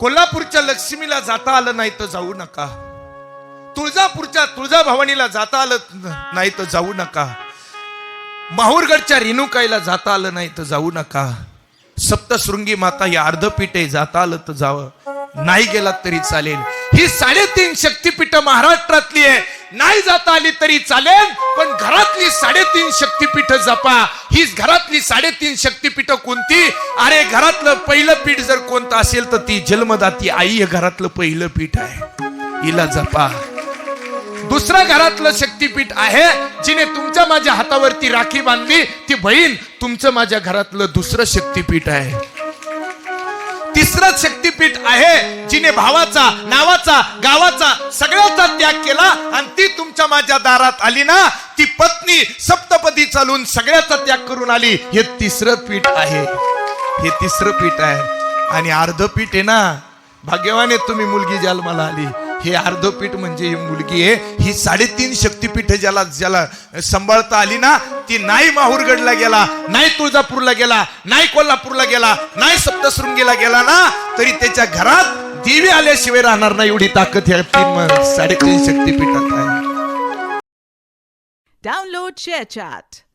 कोल्हापूरच्या लक्ष्मीला जाता आलं नाही तर जाऊ नका. तुळजापूरच्या तुळजाभवानीला जाता आलं नाही तर जाऊ नका. माहूरगडच्या रेणुकाईला जाता आलं नाही तर जाऊ नका. सप्तशृंगी माता या अर्धपीठे जाता आलं तर जावं. नाही गेलात तरी चालेल. ही साडेतीन शक्तीपीठ महाराष्ट्रातली आहे. नाही जाता आली तरी चालेल पण घरातली साडेतीन शक्तिपीठ जपा. ही घरातली साडेतीन शक्तिपीठ कोणती? अरे घरातलं पहिलं पीठ जर कोणतं असेल तर ती जन्मदाती आई हे घरातलं पहिलं पीठ आहे. हिला जपा. दुसरं घरातलं शक्तीपीठ आहे जिने तुमच्या माझ्या हातावरती राखी बांधली ती बहीण तुमचं माझ्या घरातलं दुसरं शक्तीपीठ आहे. तिसरं शक्तीपीठ आहे जिने भावाचा नावाचा गावाचा सगळ्याचा त्याग केला आणि ती तुमच्या माझ्या दारात आली ना ती पत्नी सप्तपदी चालून सगळ्याचा त्याग करून आली. हे तिसरं पीठ आहे. हे तिसरं पीठ आहे. आणि अर्ध पीठ आहे ना भाग्यवाने तुम्ही मुलगी जन्माला आली. हे अर्धपीठ म्हणजे ही मुलगी आहे. ही साडेतीन शक्तीपीठ ज्याला ज्याला सांभाळता आली ना ती नाही माहूरगडला गेला नाही तुळजापूरला गेला नाही कोल्हापूरला गेला नाही सप्तशृंगीला गेला ना तरी त्याच्या घरात देवी आल्याशिवाय राहणार नाही एवढी ताकद ह्या तीन साडेतीन शक्तीपीठात आहे. Download share chat